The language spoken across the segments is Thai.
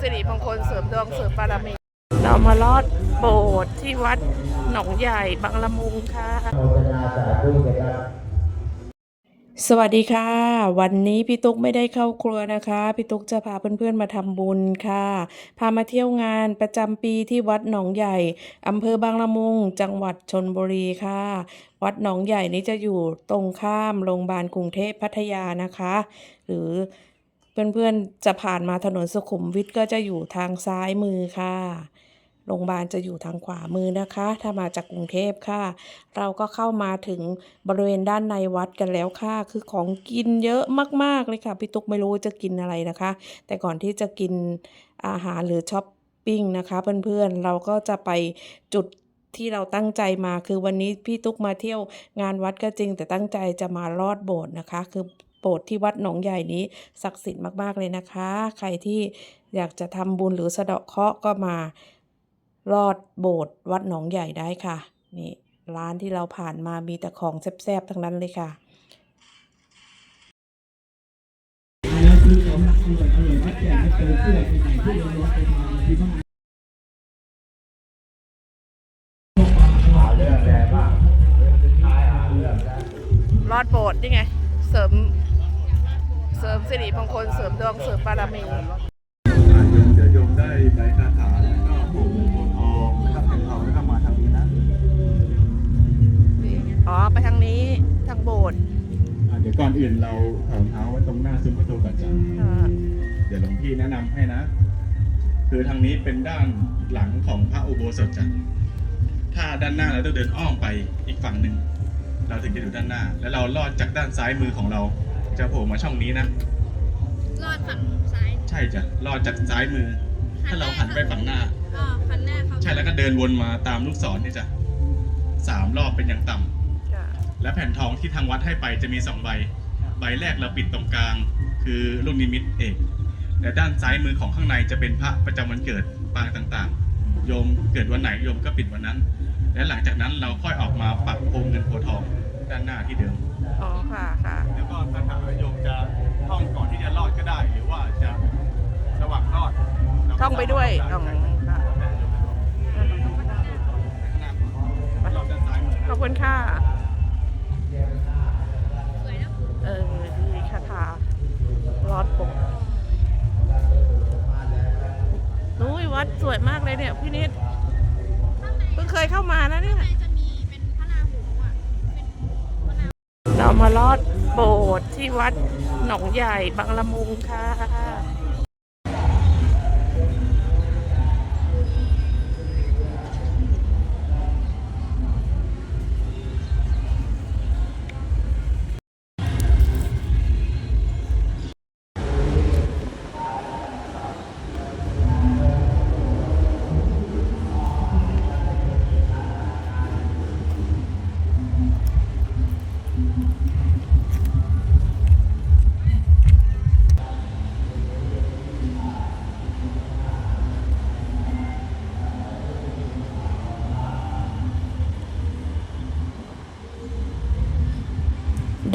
สิริมงคลเสริมดวงเสริมบารมี เรามาลอดโบสถ์ที่วัดหนองใหญ่บางละมุงค่ะ สวัสดีค่ะ วันนี้พี่ตุ๊กไม่ได้เข้าครัวนะคะ พี่ตุ๊กจะพาเพื่อนๆมาทำบุญค่ะ พามาเที่ยวงานประจำปีที่วัดหนองใหญ่อำเภอบางละมุง จังหวัดชนบุรีค่ะ วัดหนองใหญ่นี้จะอยู่ตรงข้ามโรงพยาบาลกรุงเทพพัทยานะคะ หรือ เพื่อนๆจะผ่านมาถนนสุขุมวิทก็จะอยู่ทางซ้ายมือค่ะโรงพยาบาลจะอยู่ทางขวามือนะคะ ถ้ามาจากกรุงเทพค่ะ เราก็เข้ามาถึงบริเวณด้านในวัดกันแล้วค่ะ คือของกินเยอะมากๆเลยค่ะ พี่ตุ๊กไม่รู้จะกินอะไรนะคะ แต่ก่อนที่จะกินอาหารหรือช้อปปิ้งนะคะ เพื่อนๆ เราก็จะไปจุดที่เราตั้งใจมา คือวันนี้พี่ตุ๊กมาเที่ยวงานวัดก็จริง แต่ตั้งใจจะมาลอดโบสถ์นะคะ คือ โบสถ์ที่วัดหนองใหญ่นี้ศักดิ์สิทธิ์มากๆเลยนะคะ ใครที่อยากจะทำบุญหรือสะเดาะเคราะห์ก็มาลอดโบสถ์วัดหนองใหญ่ได้ค่ะ นี่ร้านที่เราผ่านมามีแต่ของแซ่บๆทั้งนั้นเลยค่ะรอดไปทานที่บ้านลอดโบสถ์นี่ไง เสริม เสริมสิริมงคลเสริมดวงเสริมบารมีโยมเดี๋ยวโยมได้ใบคาถาแล้วก็ผูกโบทองนะครับเป็นทองแล้วก็มาทางนี้นะอ๋อไปทางนี้ทางโบสถ์อ่าเดี๋ยวก่อนอื่นเราถอดเท้าไว้ตรงหน้าซุ้มประตูก่อนจ้ะอ่าเดี๋ยวหลวงพี่แนะนำให้นะ คือทางนี้เป็นด้านหลังของพระอุโบสถจ้ะถ้าด้านหน้าเราต้องเดินอ้อมไปอีกฝั่งหนึ่ง เราถึงจะอยู่ด้านหน้า แล้วเราลอดจากด้านซ้ายมือของเราจะโผล่มาช่องนี้นะ รอดฝั่งซ้ายใช่จ้ะลอดจากซ้ายมือ ถ้าเราหันไปฝั่งหน้า อ๋อคันหน้าเขาใช่แล้วก็เดินวนมาตามลูกศรนี่จ้ะสามรอบเป็นอย่างต่ำจ้ะและแผ่นทองที่ทางวัดให้ไปจะมีสองใบ ใบแรกเราปิดตรงกลาง คือลูกนิมิตเอกและด้านซ้ายมือของข้างในจะเป็นพระประจำวันเกิดปางต่างๆ โยมเกิดวันไหนโยมก็ปิดวันนั้น และหลังจากนั้นเราค่อยออกมาปักโพเงินโพทอง ด้านหน้าที่เดิม อ๋อค่ะค่ะ แล้วก็คาถาโยมจะท่องก่อนที่จะรอดก็ได้ หรือว่าจะระหว่างรอดท่องไปด้วยอ๋อค่ะรอบ โบสถ์ที่วัดหนองใหญ่บางละมุงค่ะ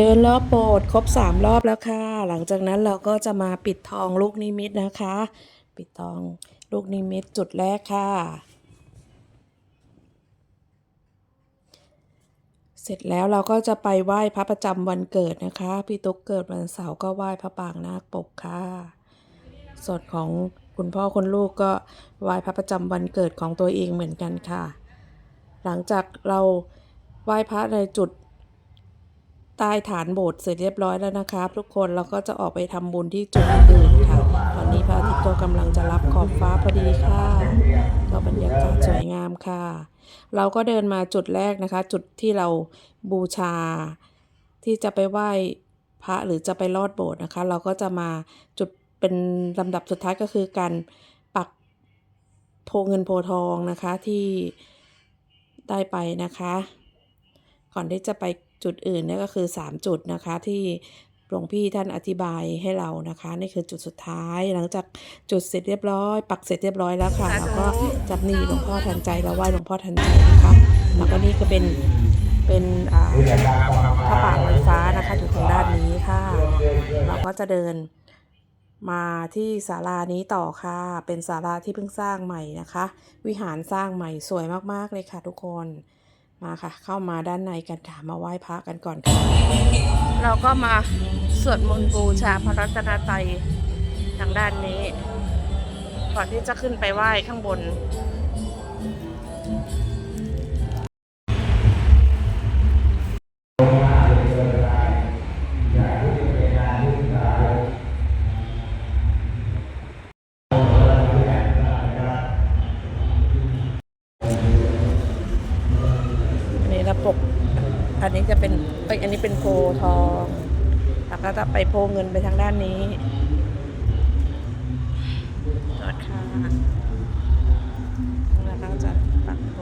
เดินรอบโบสถ์ครบสามรอบแล้วค่ะ หลังจากนั้นเราก็จะมาปิดทองลูกนิมิตนะคะ ปิดทองลูกนิมิตจุดแรกค่ะ เสร็จแล้วเราก็จะไปไหว้พระประจำวันเกิดนะคะ พี่ตุ๊กเกิดวันเสาร์ก็ไหว้พระปางนาคปกค่ะส่วนของคุณพ่อคุณลูกก็ไหว้พระประจำวันเกิดของตัวเองเหมือนกันค่ะ หลังจากเราไหว้พระในจุด ใต้ฐานโบสถ์เสร็จเรียบร้อยแล้วนะครับทุกคนเราก็จะออกไปทำบุญที่จุดอื่นค่ะ ตอนนี้พระอาทิตย์ก็กำลังจะรับขอบฟ้าพอดีค่ะก็บรรยากาศสวยงามค่ะ เราก็เดินมาจุดแรกนะคะ จุดที่เราบูชา ที่จะไปไหว้พระหรือจะไปลอดโบสถ์นะคะ เราก็จะมาจุดเป็นลำดับสุดท้ายก็คือการปักโพเงินโพทองนะคะที่ได้ไปนะคะ ก่อนที่จะไป จุดอื่นเนี่ยก็คือ 3 จุดนะคะที่หลวงพี่ท่านอธิบายให้เรานะคะนี่คือจุดสุดท้ายหลังจากจุดเสร็จเรียบร้อย ปักเสร็จเรียบร้อยแล้วค่ะแล้วก็จับนี่หลวงพ่อทันใจแล้วไหว้หลวงพ่อทันใจนะคะแล้วก็นี่ก็เป็นเป็นอ่าพระป่าลอยฟ้านะคะอยู่ทางด้านนี้ค่ะ เราก็จะเดินมาที่ศาลานี้ต่อค่ะ เป็นศาลาที่เพิ่งสร้างใหม่นะคะ วิหารสร้างใหม่สวยมากๆเลยค่ะทุกคน มาค่ะ เข้ามาด้านในกันค่ะมาไหว้พระกันก่อนค่ะเราก็มาสวดมนต์บูชาพระรัตนตรัยทางด้านนี้ ก่อนที่จะขึ้นไปไหว้ข้างบนอัน ก็จะไปโพงเงินไปทางด้านนี้จอดค่ะแล้วก็จะปักโพ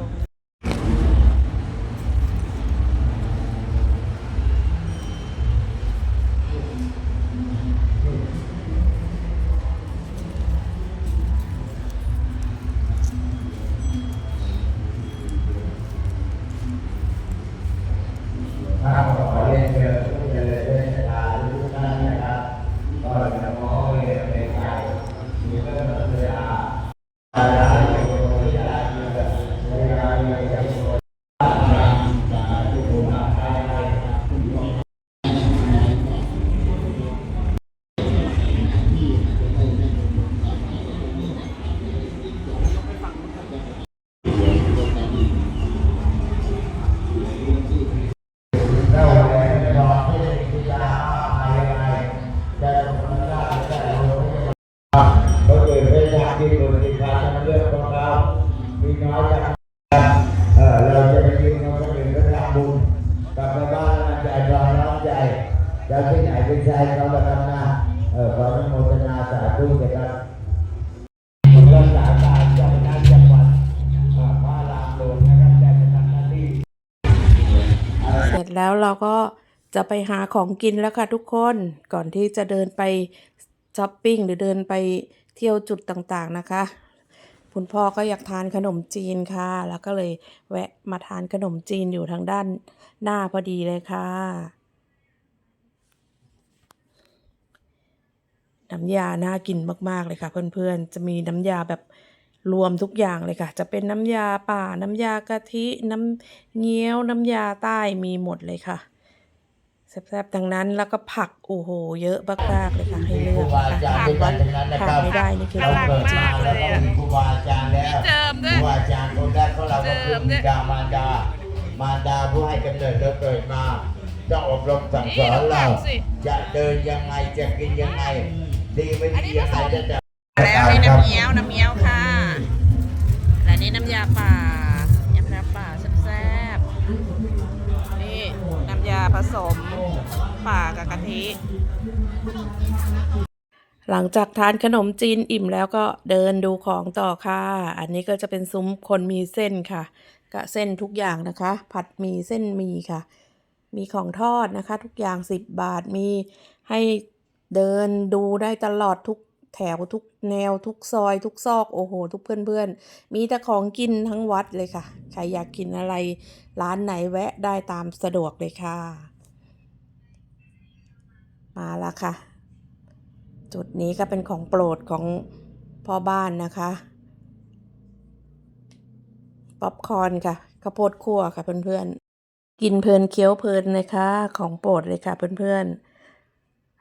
นาสาธุเลยครับรักษาการเจ้าคณะจังหวัดพระรามหลวงนะครับได้ไปทำหน้าที่เสร็จแล้วเราก็จะไปหาของกินแล้วค่ะทุกคนก่อนที่จะเดินไปช้อปปิ้งหรือเดินไปเที่ยวจุดต่างๆนะคะคุณพ่อก็อยากทานขนมจีนค่ะ แล้วก็เลยแวะมาทานขนมจีนอยู่ทางด้านหน้าพอดีเลยค่ะ น้ำยาน่ากินมากๆเลยค่ะ เพื่อนๆ จะมีน้ำยาแบบรวมทุกอย่างเลยค่ะ จะเป็นน้ำยาป่า น้ำยากะทิ น้ำเงี้ยว น้ำยาใต้มีหมดเลยค่ะแซ่บๆทั้งนั้นแล้วก็ผักโอ้โห เยอะมากๆเลยค่ะให้เลือกนะคะขาดวัดขาดไม่ได้นี่คือเราขนเกิมดจีมานแล้วก็มีครูบาอาจารย์แล้วเจิมด้วยครูบาอาจารย์คนแรกของเราก็คือบิดามารดามารดาผู้ให้กำเนิดเราเกิดมาต้องอบรมสั่งสอนเราจะเดินยังไงจะกินยังไง ดีไม่ดียังไงจะจะแล้วนี่น้ำเงี้ยวน้ำเงี้ยวค่ะ และนี่น้ำยาป่าน้ำยาป่าแซ่บๆนี่น้ำยาผสมป่ากับกะทิ หลังจากทานขนมจีนอิ่มแล้วก็เดินดูของต่อค่ะ อันนี้ก็จะเป็นซุ้มคนมีเส้นค่ะกะเส้นทุกอย่างนะคะ ผัดหมีเส้นหมีค่ะ มีของทอดนะคะ ทุกอย่าง 10 บาทมีให้ เดินดูได้ตลอดทุกแถวทุกแนวทุกซอย ทุกซอกโอ้โห ทุกเพื่อนๆ มีแต่ของกินทั้งวัดเลยค่ะ ใครอยากกินอะไร ร้านไหนแวะได้ตามสะดวกเลยค่ะ มาแล้วค่ะ จุดนี้ก็เป็นของโปรดของพ่อบ้านนะคะป๊อปคอนค่ะข้าวโพดคั่วค่ะเพื่อนๆ กินเพลินเคี้ยวเพลินเลยค่ะของโปรดเลยค่ะเพื่อนๆ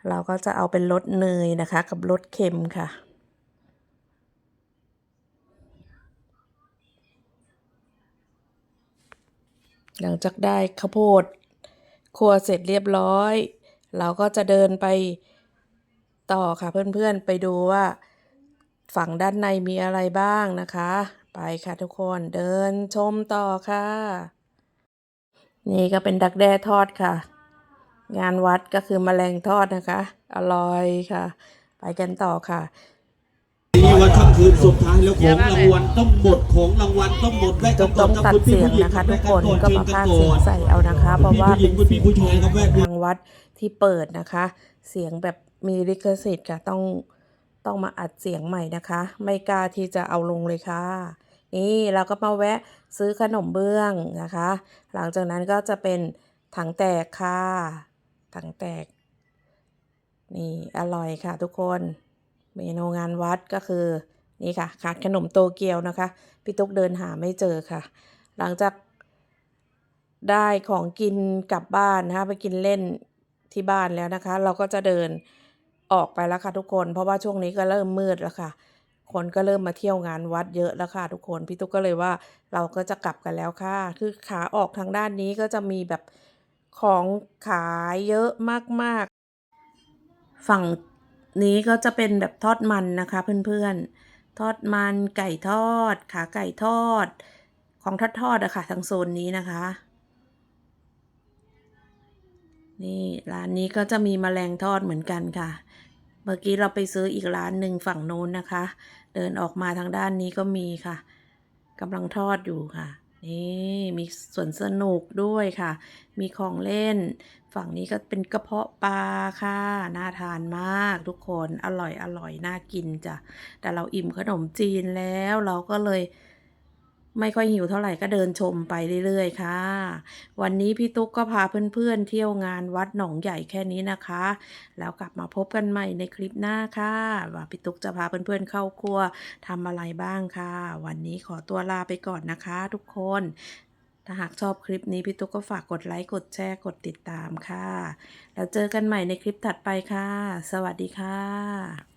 เราก็จะเอาเป็นรสเนยนะคะ กับรสเค็มค่ะ หลังจากได้ข้าวโพดครัวเสร็จเรียบร้อย เราก็จะเดินไปต่อค่ะเพื่อนๆไปดูว่าฝั่งด้านในมีอะไรบ้างนะคะ ไปค่ะทุกคนเดินชมต่อค่ะ นี่ก็เป็นดักแด้ทอดค่ะ งานวัดก็คือแมลงทอดนะคะ อร่อยค่ะ ไปกันต่อค่ะนี่วันค่ำคืนสุดท้ายแล้วของรางวัลต้องหมดของรางวัลต้องหมดแวะต้กัอนงก่ต้ออนงครับตัดคุณพี่เสียงผู้หญิงนะคะแวทุกคนก่ก็เชิญมากันพากก่เสียองนใส่เอานะคะ เพราะว่าคุณเป็นผู้หญิงคุณพี่ผู้ชายครับแวะดูทางวัดที่เปิดนะคะ เสียงแบบมีลิขสิทธิ์ค่ะต้องต้องมาอัดเสียงใหม่นะคะ ไม่กล้าที่จะเอาลงเลยค่ะนี่เราก็มาแวะซื้อขนมเบื้องนะคะ หลังจากนั้นก็จะเป็นถังแตกค่ะ ถังแตก นี่อร่อยค่ะทุกคน เมนูงานวัดก็คือ นี่ค่ะ ขาดขนมโตเกียวนะคะ พี่ตุ๊กเดินหาไม่เจอค่ะ หลังจากได้ของกินกลับบ้านนะคะไปกินเล่นที่บ้านแล้วนะคะ เราก็จะเดินออกไปแล้วค่ะทุกคน เพราะว่าช่วงนี้ก็เริ่มมืดแล้วค่ะ คนก็เริ่มมาเที่ยวงานวัดเยอะแล้วค่ะทุกคน พี่ตุ๊กก็เลยว่าเราก็จะกลับกันแล้วค่ะ คือขาออกทางด้านนี้ก็จะมีแบบ ของขายเยอะมากๆ ฝั่งนี้ก็จะเป็นแบบทอดมันนะคะเพื่อนๆ ทอดมันไก่ทอด ขาไก่ทอด ของทอดทอดอะค่ะทางโซนนี้นะคะ นี่ร้านนี้ก็จะมีแมลงทอดเหมือนกันค่ะ เมื่อกี้เราไปซื้ออีกร้านหนึ่งฝั่งโน้นนะคะ เดินออกมาทางด้านนี้ก็มีค่ะกำลังทอดอยู่ค่ะ นี่มีสวนสนุกด้วยค่ะ มีของเล่น ฝั่งนี้ก็เป็นกระเพาะปลาค่ะ น่าทานมากทุกคน อร่อยอร่อยน่ากินจ้ะ แต่เราอิ่มขนมจีนแล้วเราก็เลย ไม่ค่อยหิวเท่าไหร่ก็เดินชมไปเรื่อยๆค่ะ วันนี้พี่ตุ๊กก็พาเพื่อนๆเที่ยวงานวัดหนองใหญ่แค่นี้นะคะ แล้วกลับมาพบกันใหม่ในคลิปหน้าค่ะ ว่าพี่ตุ๊กจะพาเพื่อนๆเข้าครัวทำอะไรบ้างค่ะ วันนี้ขอตัวลาไปก่อนนะคะ ทุกคน ถ้าหากชอบคลิปนี้พี่ตุ๊กก็ฝากกดไลค์กดแชร์กดติดตามค่ะ แล้วเจอกันใหม่ในคลิปถัดไปค่ะ สวัสดีค่ะ